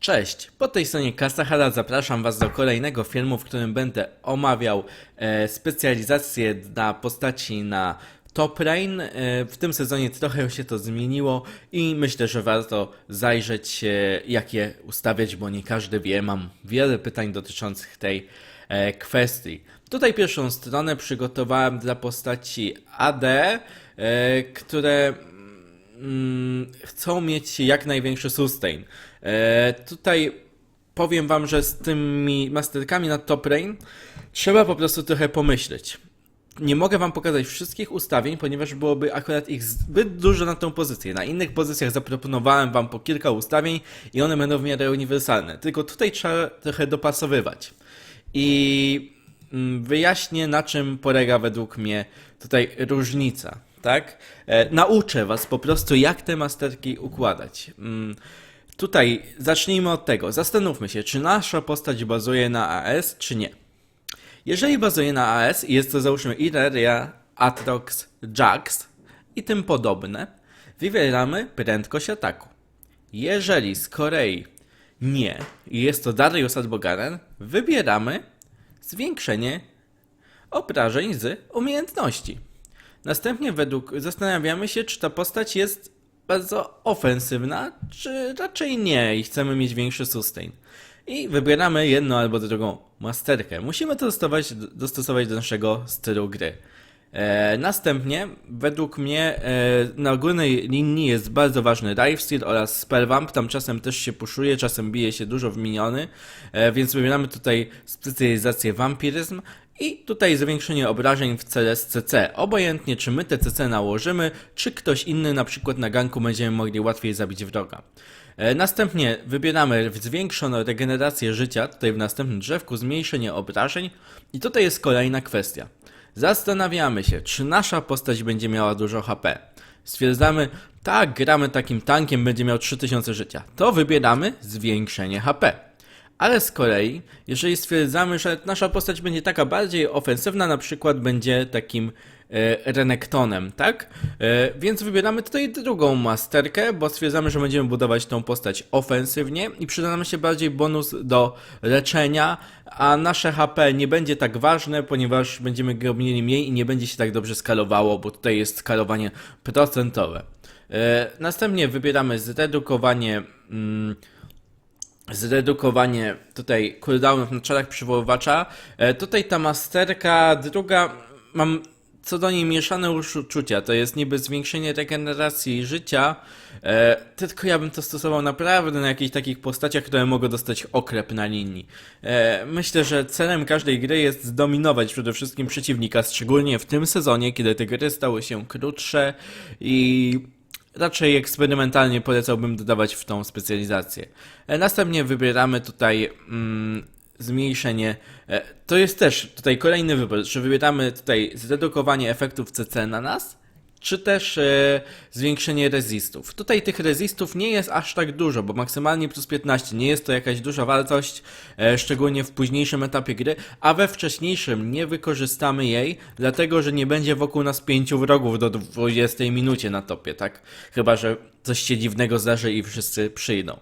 Cześć, po tej stronie Kasahara zapraszam Was do kolejnego filmu, w którym będę omawiał e, specjalizację na postaci na Top Rain. E, w tym sezonie trochę się to zmieniło i myślę, że warto zajrzeć e, jak je ustawiać, bo nie każdy wie. Mam wiele pytań dotyczących tej e, kwestii. Tutaj pierwszą stronę przygotowałem dla postaci AD, e, które mm, chcą mieć jak największy sustain. E, tutaj powiem wam, że z tymi masterkami na Top Rain trzeba po prostu trochę pomyśleć. Nie mogę wam pokazać wszystkich ustawień, ponieważ byłoby akurat ich zbyt dużo na tą pozycję. Na innych pozycjach zaproponowałem wam po kilka ustawień i one będą w miarę uniwersalne. Tylko tutaj trzeba trochę dopasowywać. I mm, wyjaśnię, na czym polega według mnie tutaj różnica, tak? E, nauczę was po prostu, jak te masterki układać. Tutaj zacznijmy od tego. Zastanówmy się, czy nasza postać bazuje na AS, czy nie. Jeżeli bazuje na AS i jest to załóżmy Irelia, Atrox, Jax i tym podobne, wybieramy prędkość ataku. Jeżeli z Korei nie i jest to Darius albo Garen, wybieramy zwiększenie obrażeń z umiejętności. Następnie według zastanawiamy się, czy ta postać jest bardzo ofensywna, czy raczej nie i chcemy mieć większy sustain. I wybieramy jedną albo drugą masterkę. Musimy to dostosować, dostosować do naszego stylu gry. E, następnie, według mnie, e, na ogólnej linii jest bardzo ważny Dive Steel oraz Spellvamp. Tam czasem też się puszuje, czasem bije się dużo w miniony, e, więc wybieramy tutaj specjalizację Vampiryzm i tutaj zwiększenie obrażeń w CLSCC. Obojętnie, czy my te CC nałożymy, czy ktoś inny, na przykład na ganku, będziemy mogli łatwiej zabić wroga. E, Następnie wybieramy zwiększoną regenerację życia, tutaj w następnym drzewku, zmniejszenie obrażeń i tutaj jest kolejna kwestia. Zastanawiamy się, czy nasza postać będzie miała dużo HP. Stwierdzamy, tak, gramy takim tankiem, będzie miał 3000 życia. To wybieramy zwiększenie HP. Ale z kolei, jeżeli stwierdzamy, że nasza postać będzie taka bardziej ofensywna, na przykład będzie takim e, Renektonem, tak? E, więc wybieramy tutaj drugą masterkę, bo stwierdzamy, że będziemy budować tą postać ofensywnie i przyda nam się bardziej bonus do leczenia, a nasze HP nie będzie tak ważne, ponieważ będziemy go mieli mniej i nie będzie się tak dobrze skalowało, bo tutaj jest skalowanie procentowe. E, następnie wybieramy zredukowanie. Mm, zredukowanie tutaj cooldownów na czarach przywoływacza. E, tutaj ta masterka druga, mam co do niej mieszane uczucia. To jest niby zwiększenie regeneracji życia, e, tylko ja bym to stosował naprawdę na jakichś takich postaciach, które mogą dostać okrep na linii. E, myślę, że celem każdej gry jest zdominować przede wszystkim przeciwnika, szczególnie w tym sezonie, kiedy te gry stały się krótsze i Raczej eksperymentalnie polecałbym dodawać w tą specjalizację. E, Następnie wybieramy tutaj mm, zmniejszenie. e, To jest też tutaj kolejny wybór, czy wybieramy tutaj zredukowanie efektów CC na nas, czy też e, zwiększenie rezistów. Tutaj tych rezistów nie jest aż tak dużo, bo maksymalnie plus 15 nie jest to jakaś duża wartość, e, szczególnie w późniejszym etapie gry, a we wcześniejszym nie wykorzystamy jej, dlatego że nie będzie wokół nas pięciu wrogów do 20 minucie na topie, tak? Chyba, że coś się dziwnego zdarzy i wszyscy przyjdą.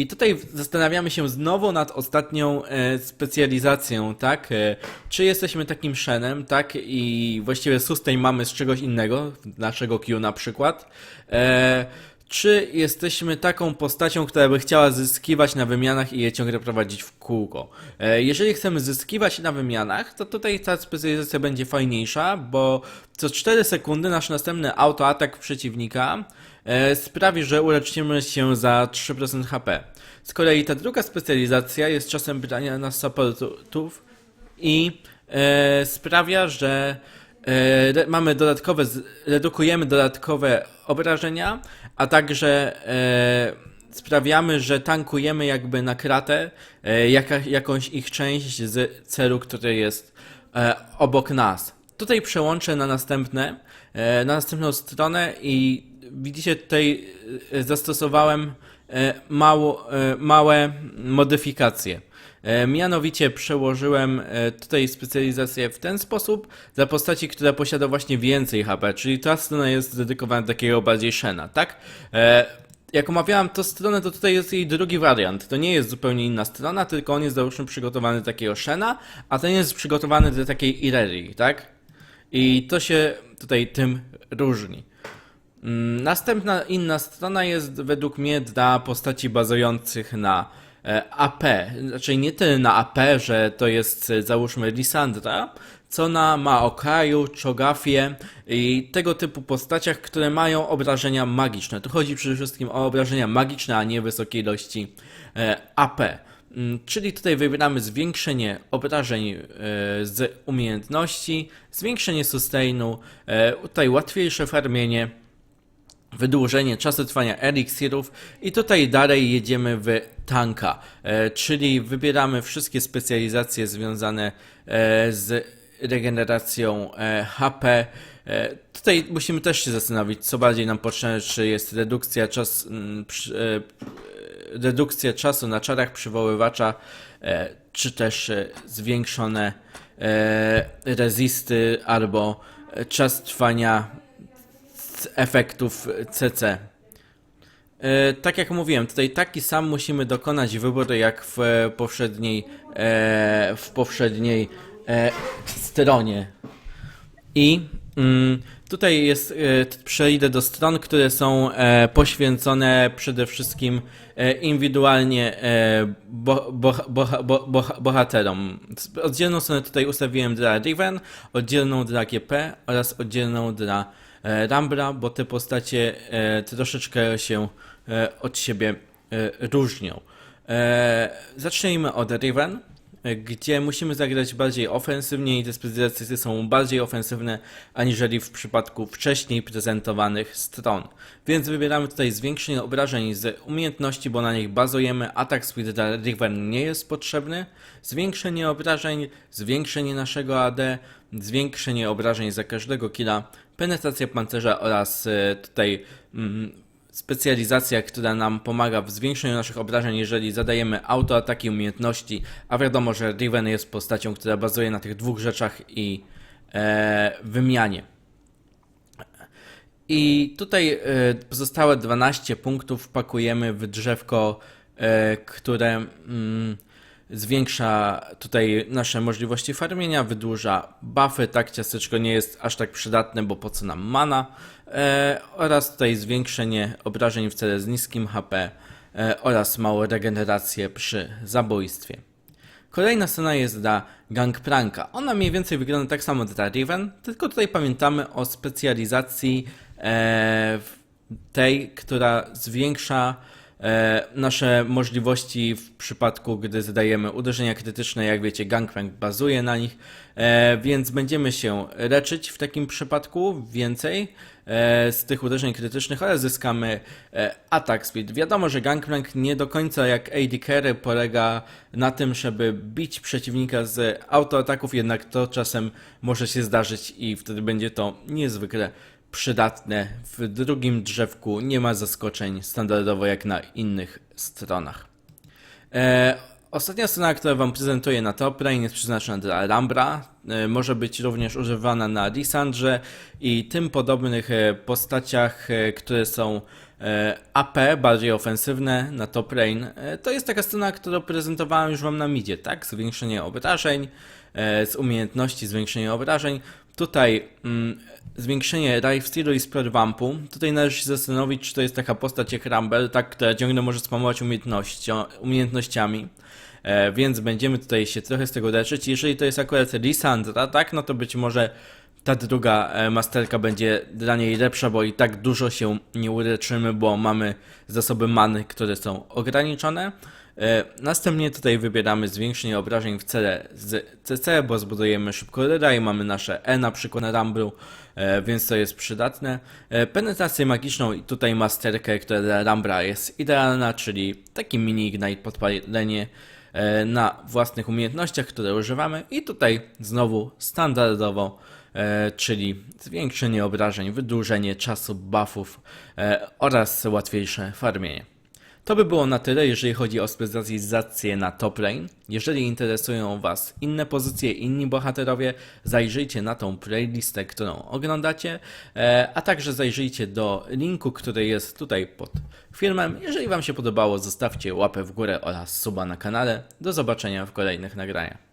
I tutaj zastanawiamy się znowu nad ostatnią e, specjalizacją, tak? E, czy jesteśmy takim Shenem, tak? I właściwie sustain mamy z czegoś innego, naszego Q na przykład. E, czy jesteśmy taką postacią, która by chciała zyskiwać na wymianach i je ciągle prowadzić w kółko? E, jeżeli chcemy zyskiwać na wymianach, to tutaj ta specjalizacja będzie fajniejsza, bo co 4 sekundy nasz następny autoatak przeciwnika e, sprawi, że uleczymy się za 3% HP. Z kolei ta druga specjalizacja jest czasem brania na supportów i e, sprawia, że e, mamy dodatkowe, redukujemy dodatkowe obrażenia, a także e, sprawiamy, że tankujemy jakby na kratę e, jaka, jakąś ich część z celu, który jest e, obok nas. Tutaj przełączę na następne, e, na następną stronę i widzicie tutaj e, zastosowałem mało, e, małe modyfikacje. E, Mianowicie przełożyłem e, tutaj specjalizację w ten sposób dla postaci, która posiada właśnie więcej HP, czyli ta strona jest dedykowana takiego bardziej Shena, tak? E, jak omawiałem tę stronę, to tutaj jest jej drugi wariant. To nie jest zupełnie inna strona, tylko on jest załóżmy przygotowany do takiego Shena, a ten jest przygotowany do takiej Irerii, tak? I to się tutaj tym różni. Mm, Następna inna strona jest według mnie dla postaci bazujących na e, AP. Znaczy nie tyle na AP, że to jest e, załóżmy Lisandra, co na Maokaju, Chogafie i tego typu postaciach, które mają obrażenia magiczne. Tu chodzi przede wszystkim o obrażenia magiczne, a nie wysokiej ilości e, AP. Mm, Czyli tutaj wybieramy zwiększenie obrażeń z umiejętności, zwiększenie sustainu, tutaj łatwiejsze farmienie, wydłużenie czasu trwania eliksirów i tutaj dalej jedziemy w tanka, e, czyli wybieramy wszystkie specjalizacje związane e, z regeneracją e, HP. Tutaj musimy też się zastanowić, co bardziej nam potrzebne, czy jest redukcja czas, redukcja czasu na czarach przywoływacza, czy też zwiększone rezisty albo czas trwania efektów CC. E, Tak jak mówiłem, tutaj taki sam musimy dokonać wyboru jak w poprzedniej, e, w poprzedniej e, stronie. I mm, tutaj jest, e, przejdę do stron, które są e, poświęcone przede wszystkim e, indywidualnie bo, bo, bo, bo, bo, bohaterom. Oddzielną stronę tutaj ustawiłem dla Riven, oddzielną dla GP oraz oddzielną dla e, Rambra, bo te postacie troszeczkę się od siebie różnią. Zacznijmy od Riven gdzie musimy zagrać bardziej ofensywnie i te specjalizacje są bardziej ofensywne aniżeli w przypadku wcześniej prezentowanych stron. Więc wybieramy tutaj zwiększenie obrażeń z umiejętności, bo na nich bazujemy. Atak speed dla nie jest potrzebny. Zwiększenie obrażeń, zwiększenie naszego AD, zwiększenie obrażeń za każdego killa, penetracja pancerza oraz e, tutaj mm, specjalizacja, która nam pomaga w zwiększeniu naszych obrażeń, jeżeli zadajemy autoataki umiejętności, a wiadomo, że Riven jest postacią, która bazuje na tych dwóch rzeczach i e, wymianie. I tutaj e, pozostałe 12 punktów wpakujemy w drzewko, e, które mm, zwiększa tutaj nasze możliwości farmienia, wydłuża buffy, tak ciasteczko nie jest aż tak przydatne, bo po co nam mana, e, oraz tutaj zwiększenie obrażeń w z niskim HP e, oraz małą regenerację przy zabójstwie. Kolejna scena jest dla Gangpranka. Ona mniej więcej wygląda tak samo dla Riven, tylko tutaj pamiętamy o specjalizacji e, tej, która zwiększa nasze możliwości w przypadku, gdy zadajemy uderzenia krytyczne. Jak wiecie, Gangprank bazuje na nich, e, więc będziemy się leczyć w takim przypadku więcej e, z tych uderzeń krytycznych oraz zyskamy e, attack speed. Wiadomo, że Gangplank nie do końca jak AD Carry polega na tym, żeby bić przeciwnika z autoataków, jednak to czasem może się zdarzyć i wtedy będzie to niezwykle przydatne. W drugim drzewku nie ma zaskoczeń standardowo jak na innych stronach. E, ostatnia strona, którą Wam prezentuję na top jest przeznaczona dla Rambra. E, może być również używana na Lisandrze i tym podobnych e, postaciach, e, które są e, AP, bardziej ofensywne na top lane. To jest taka strona, którą prezentowałem już Wam na midzie, tak? Zwiększenie obrażeń, z umiejętności zwiększenie obrażeń. Tutaj mm, zwiększenie lifestealu i spread vampu. Tutaj należy się zastanowić, czy to jest taka postać jak Rumble, tak, która ciągle może spamować umiejętnościami. E, więc będziemy tutaj się trochę z tego leczyć. Jeżeli to jest akurat Lisandra, tak, no to być może ta druga e, masterka będzie dla niej lepsza, bo i tak dużo się nie uleczymy, bo mamy zasoby many, które są ograniczone. E, Następnie tutaj wybieramy zwiększenie obrażeń w cele z CC, bo zbudujemy szybko Reda i mamy nasze E na przykład na Ramblu, e, więc to jest przydatne. E, Penetrację magiczną i tutaj masterkę, która dla Rambra jest idealna, czyli taki mini ignite podpalenie na własnych umiejętnościach, które używamy i tutaj znowu standardowo, czyli zwiększenie obrażeń, wydłużenie czasu buffów oraz łatwiejsze farmienie. To by było na tyle, jeżeli chodzi o specjalizację na top lane. Jeżeli interesują Was inne pozycje, inni bohaterowie, zajrzyjcie na tą playlistę, którą oglądacie, e, a także zajrzyjcie do linku, który jest tutaj pod filmem. Jeżeli Wam się podobało, zostawcie łapę w górę oraz suba na kanale. Do zobaczenia w kolejnych nagraniach.